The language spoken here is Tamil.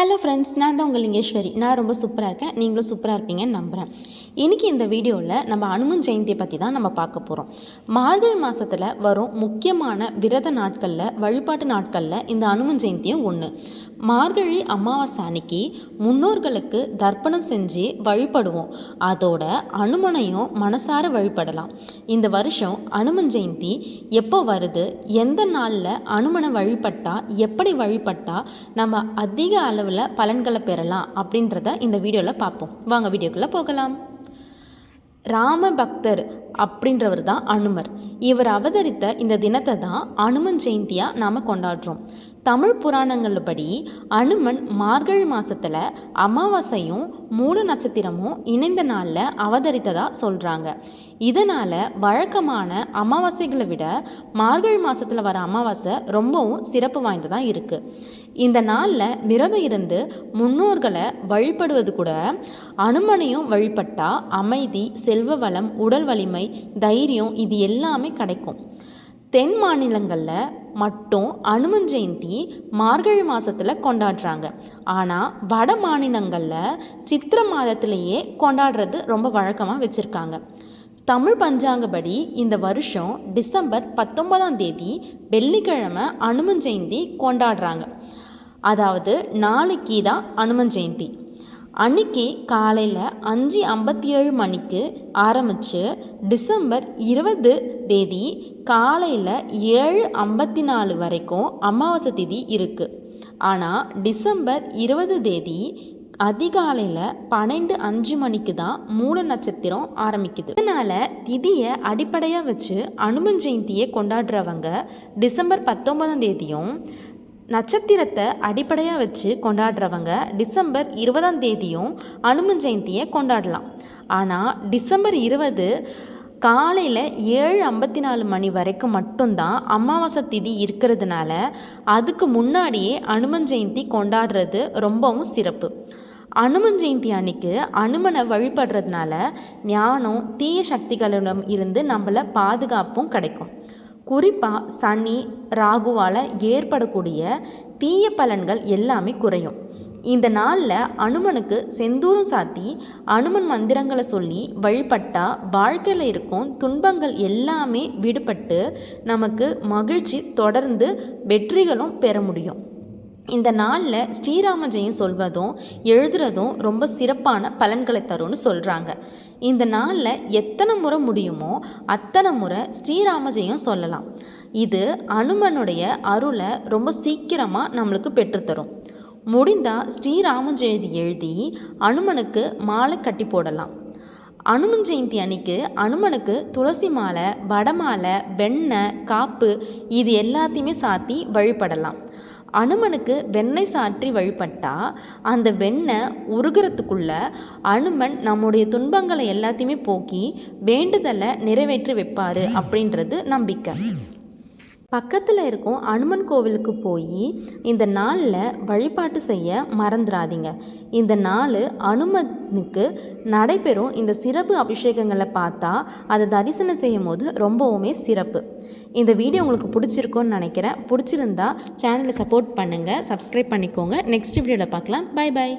ஹலோ ஃப்ரெண்ட்ஸ் நான் தான் உங்கள் லிங்கேஸ்வரி. நான் ரொம்ப சூப்பராக இருக்கேன். நீங்களும் சூப்பராக இருப்பீங்கன்னு நம்புகிறேன் இன்றைக்கி இந்த வீடியோவில் நம்ம அனுமன் ஜெயந்தியை பற்றி தான் நம்ம பார்க்க போகிறோம் மார்கழி மாதத்தில் வரும் முக்கியமான விரத நாட்களில் வழிபாட்டு நாட்களில் இந்த அனுமன் ஜெயந்தியும் ஒன்று மார்கழி அமாவாசை அன்னைக்கு முன்னோர்களுக்கு தர்ப்பணம் செஞ்சு வழிபடுவோம். அதோட அனுமனையும் மனசார வழிபடலாம். இந்த வருஷம் அனுமன் ஜெயந்தி எப்போ வருது? எந்த நாளில் அனுமனை வழிபட்டா எப்படி வழிபட்டா நம்ம அதிக அளவில் பலன்களை பெறலாம் அப்படின்றத இந்த வீடியோவில் பார்ப்போம். வாங்க வீடியோக்குள்ளே போகலாம். ராம பக்தர் அப்படின்றவர் தான் அனுமர். இவர் அவதரித்த இந்த தினத்தை தான் அனுமன் ஜெயந்தியாக நாம் கொண்டாடுறோம். தமிழ் புராணங்கள் படி அனுமன் மார்கழி மாதத்தில் அமாவாசையும் மூல நட்சத்திரமும் இணைந்த நாளில் அவதரித்ததாக சொல்கிறாங்க இதனால் வழக்கமான அமாவாசைகளை விட மார்கழி மாதத்தில் வர அமாவாசை ரொம்பவும் சிறப்பு வாய்ந்ததாக இருக்குது இந்த நாளில் விரதம் இருந்து முன்னோர்களை வழிபடுவது கூட அனுமனையும் வழிபட்டால் அமைதி செல்வ வளம் உடல் வலிமை தைரியம் இது எல்லாமே கிடைக்கும். தென் மாநிலங்களில் மட்டும் அனுமன் ஜெயந்தி மார்கழி மாதத்தில் கொண்டாடுறாங்க. ஆனால் வட மாநிலங்களில் சித்திர மாதத்திலேயே கொண்டாடுறது ரொம்ப வழக்கமாக வச்சுருக்காங்க. தமிழ் பஞ்சாங்கப்படி இந்த வருஷம் டிசம்பர் பத்தொன்பதாம் தேதி வெள்ளிக்கிழமை அனுமன் ஜெயந்தி கொண்டாடுறாங்க. அதாவது நாளைக்கு தான் அனுமன் ஜெயந்தி. அன்னைக்கு காலையில் அஞ்சு ஐம்பத்தி ஏழு மணிக்கு ஆரம்பித்து டிசம்பர் இருபது தேதி காலையில் ஏழு ஐம்பத்தி நாலு வரைக்கும் அமாவாசை திதி இருக்குது ஆனால் டிசம்பர் இருபது தேதி அதிகாலையில் பன்னெண்டு அஞ்சு மணிக்கு தான் மூல நட்சத்திரம் ஆரம்பிக்குது. இதனால் திதியை அடிப்படையாக வச்சு அனுமன் ஜெயந்தியை கொண்டாடுறவங்க டிசம்பர் பத்தொன்பதாம் தேதியும் நட்சத்திரத்தை அடிப்படையாக வச்சு கொண்டாடுறவங்க டிசம்பர் இருபதாம் தேதியும் அனுமன் ஜெயந்தியை கொண்டாடலாம். ஆனால் டிசம்பர் இருபது காலையில் ஏழு ஐம்பத்தி நாலு மணி வரைக்கும் மட்டும்தான் அமாவாசை திதி இருக்கிறதுனால அதுக்கு முன்னாடியே அனுமன் ஜெயந்தி கொண்டாடுறது ரொம்பவும் சிறப்பு. அனுமன் ஜெயந்தி அன்னைக்கு அனுமனை வழிபடுறதுனால ஞானம் தீய சக்திகளிடம் இருந்து நம்மளை பாதுகாப்பும் கிடைக்கும். குறிப்பாக சனி ராகுவால் ஏற்படக்கூடிய தீய பலன்கள் எல்லாமே குறையும். இந்த நாளில் அனுமனுக்கு செந்தூரம் சாத்தி அனுமன் மந்திரங்களை சொல்லி வழிபட்டால் வாழ்க்கையில் இருக்கும் துன்பங்கள் எல்லாமே விடுபட்டு நமக்கு மகிழ்ச்சி தொடர்ந்து வெற்றிகளும் பெற முடியும். இந்த நாளில் ஸ்ரீராம ஜெயம் சொல்வதும் எழுதுறதும் ரொம்ப சிறப்பான பலன்களை தரும்னு சொல்கிறாங்க இந்த நாளில் எத்தனை முறை முடியுமோ அத்தனை முறை ஸ்ரீராம ஜெயம் சொல்லலாம். இது அனுமனுடைய அருளை ரொம்ப சீக்கிரமாக நம்மளுக்கு பெற்றுத்தரும் முடிந்தால் ஸ்ரீராம ஜெயந்தி எழுதி அனுமனுக்கு மாலை கட்டி போடலாம். அனுமன் ஜெயந்தி அன்னைக்கு அனுமனுக்கு துளசி மாலை வடமாலை வெண்ணெய் காப்பு இது எல்லாத்தையுமே சாத்தி வழிபடலாம். அனுமனுக்கு வெண்ணெய் சாற்றி வழிபட்டா அந்த வெண்ணெய் உருகிறதுக்குள்ள அனுமன் நம்முடைய துன்பங்களை எல்லாத்தையுமே போக்கி வேண்டுதலை நிறைவேற்றி வைப்பார் அப்படின்றது நம்பிக்கை. பக்கத்தில் இருக்கும் அனுமன் கோவிலுக்கு போய் இந்த நாளில் வழிபாட்டு செய்ய மறந்துடாதீங்க இந்த நாள் அனுமனுக்கு நடைபெறும் இந்த சிறப்பு அபிஷேகங்களை பார்த்தா அதை தரிசனம் செய்யும் போது ரொம்பவுமே சிறப்பு. இந்த வீடியோ உங்களுக்கு பிடிச்சிருக்கோன்னு நினைக்கிறேன். பிடிச்சிருந்தா சேனலை சப்போர்ட் பண்ணுங்கள் சப்ஸ்கிரைப் பண்ணிக்கோங்க. நெக்ஸ்ட் வீடியோவில் பார்க்கலாம் பை பை